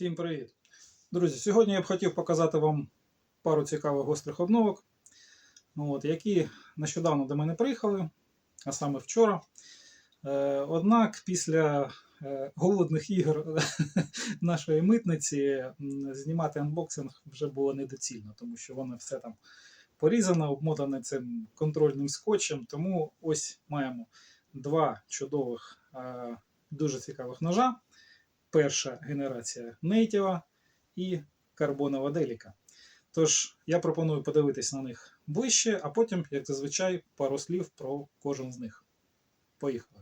Всім привіт! Друзі, сьогодні я б хотів показати вам пару цікавих гострих обновок, ну, от, які нещодавно до мене приїхали, а саме вчора. Е, однак після е, голодних ігор нашої митниці знімати анбоксинг вже було недоцільно, тому що воно все там порізано, обмотане цим контрольним скотчем. Тому ось маємо два чудових, е, дуже цікавих ножа перша генерація Нейтіва і карбонова деліка. Тож я пропоную подивитись на них ближче, а потім, як зазвичай, пару слів про кожен з них. Поїхали.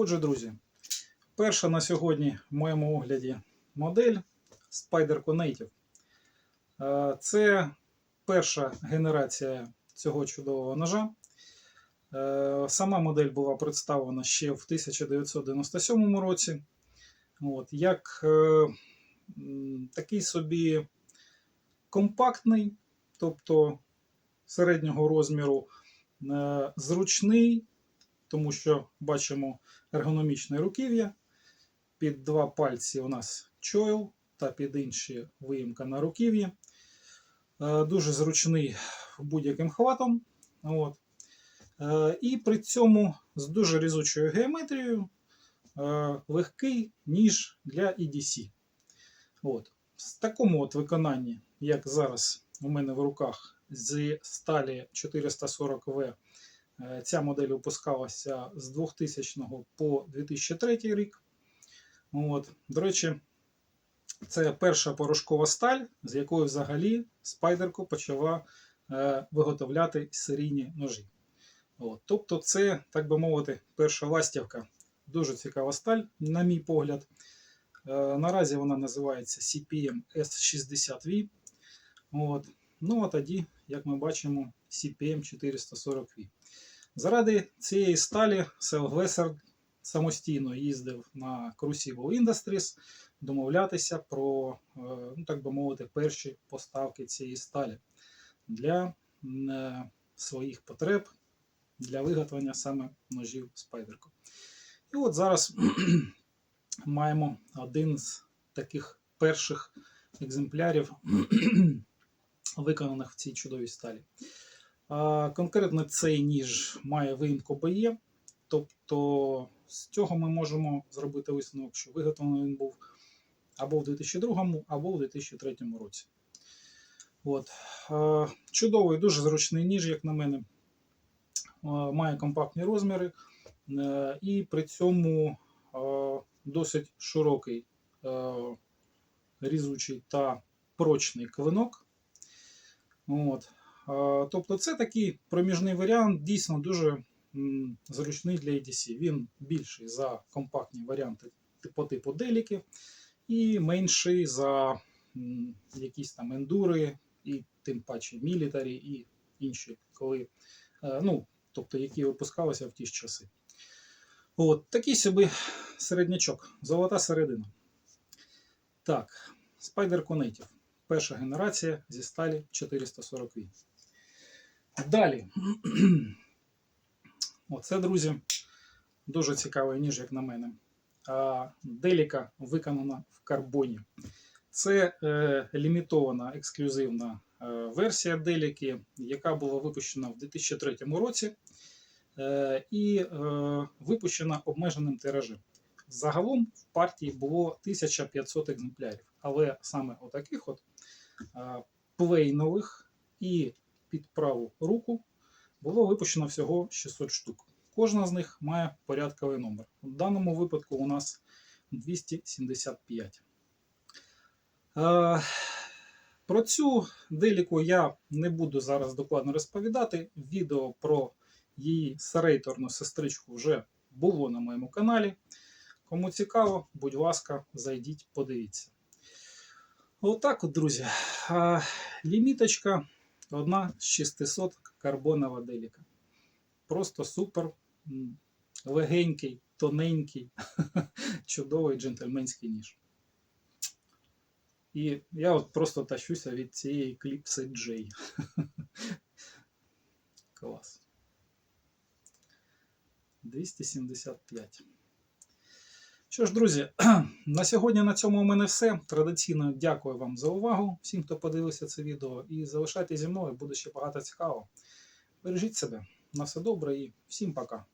Отже, друзі, перша на сьогодні в моєму огляді модель Spyderco Native. Е, Це перша генерація цього чудового ножа. Е, Сама модель була представлена ще в 1997 році. От, Як е, такий собі компактний, тобто середнього розміру, зручний, тому що бачимо ергономічне руків'я. Під два пальці у нас чойл та під інші виїмка на руків'ї. Е, Дуже зручний будь-яким хватом. От. Е, І при цьому з дуже різучою геометрією е, легкий ніж для EDC. От. В такому от виконанні, як зараз у мене в руках з сталі 440В Е, Ця модель випускалася з 2000 по 2003 рік. От. До речі, це перша порошкова сталь, з якої взагалі Спайдерко почала е, виготовляти серійні ножі. От. Тобто, це, так би мовити, перша ластівка. Дуже цікава сталь, на мій погляд. Е, наразі вона називається CPM S60V. От. Ну а тоді, як ми бачимо, CPM 440V. Заради цієї сталі Селглесер самостійно їздив на Crucible Industries домовлятися про, е, ну, так би мовити, перші поставки цієї сталі для е, своїх потреб для виготовлення саме ножів Спайдерко. І от зараз маємо один з таких перших екземплярів, виконаних в цій чудовій сталі. Конкретно цей ніж має виїмку БЕ, тобто з цього ми можемо зробити висновок, що виготовлений він був або в 2002, або в 2003 році. От. Чудовий, дуже зручний ніж, як на мене. Має компактні розміри е, і при цьому досить широкий різучий та прочний клинок. От. Тобто це такий проміжний варіант, дійсно дуже зручний для EDC. Він більший за компактні варіанти по типу деліки, і менший за якісь там ендури, і тим паче мілітарі, і інші, коли, е, ну, тобто, які випускалися в ті ж часи. От, такий собі середнячок, золота середина. Так, Spider Native. Перша генерація зі сталі 448. Далі. Оце, друзі, дуже цікавий ніж, як на мене. Деліка виконана в карбоні. Це е, лімітована ексклюзивна е, версія Деліки, яка була випущена в 2003 році е, і е, випущена обмеженим тиражем. Загалом в партії було 1500 екземплярів, але саме отаких от е, плейнових і під праву руку було випущено всього 600 штук. Кожна з них має порядковий номер. В даному випадку у нас 275. Е, Про цю деліку я не буду зараз докладно розповідати. Відео про її серейторну сестричку вже було на моєму каналі. Кому цікаво, будь ласка, зайдіть, подивіться. Отак от, друзі. Ліміточка одна з 600 карбонова деліка. Просто супер легенький, тоненький, чудовий джентльменський ніж. І я от просто тащуся від цієї кліпси J. Клас. 275. Що ж, друзі, на сьогодні на цьому у мене все. Традиційно дякую вам за увагу, всім, хто подивився це відео. І залишайтеся зі мною, буде ще багато цікавого. Бережіть себе, на все добре і всім пока.